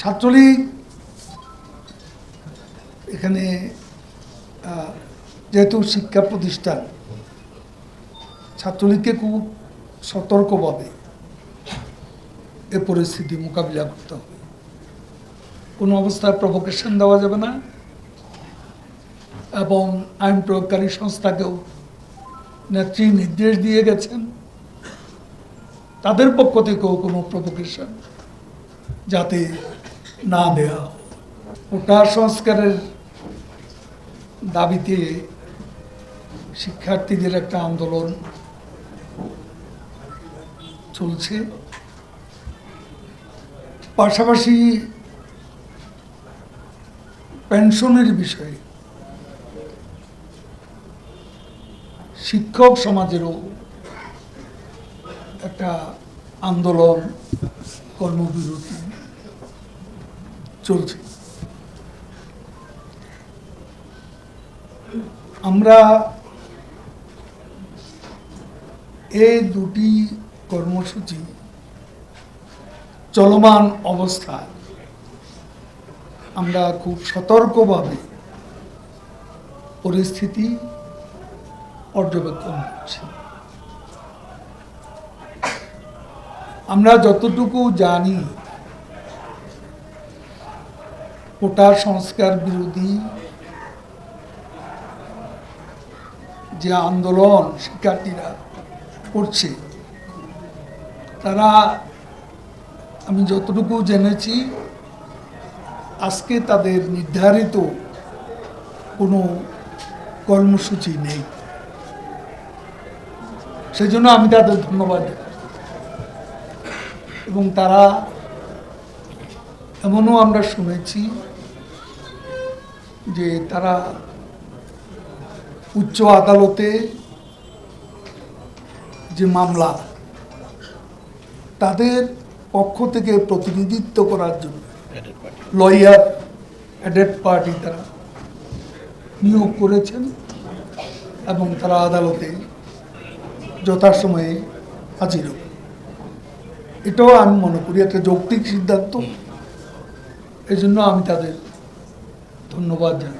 ছাত্রলীগ, এখানে যেহেতু শিক্ষা প্রতিষ্ঠান, ছাত্রলীগকে খুব সতর্কভাবে এ পরিস্থিতি মোকাবিলা করতে হবে। কোনো অবস্থায় প্রভোকেশন দেওয়া যাবে না এবং আইন প্রয়োগকারী সংস্থাকেও নেত্রী নির্দেশ দিয়ে গেছেন। তাদের পক্ষ থেকেও কোনো প্রভোকেশন যাতে না দেওয়া ওটা সংস্কারের দাবিতে শিক্ষার্থীদের একটা আন্দোলন চলছে। পাশাপাশি পেনশনের বিষয়ে শিক্ষক সমাজেরও একটা আন্দোলন কর্মবিরতি। চলছে। আমরা এই দুটি কর্মসূচি চলমান অবস্থায় আমরা খুব সতর্কভাবে পরিস্থিতি পর্যবেক্ষণ করছি। আমরা যতটুকু জানি কোটা সংস্কার বিরোধী যে আন্দোলন শিক্ষার্থীরা করছে, তারা আমি যতটুকু জেনেছি, আজকে তাদের নির্ধারিত কোনো কর্মসূচি নেই। সেই জন্য আমি তাদের ধন্যবাদ এবং তারা এমনও আমরা শুনেছি যে তারা উচ্চ আদালতে যে মামলা তাদের পক্ষ থেকে প্রতিনিধিত্ব করার জন্য লয়ার অ্যাডেড পার্টি তারা নিয়োগ করেছেন এবং তারা আদালতে যথাসময়ে হাজির এটাও আমি মনে করি একটা যৌক্তিক সিদ্ধান্ত। এই জন্য আমি তাদের ধন্যবাদ জানাই।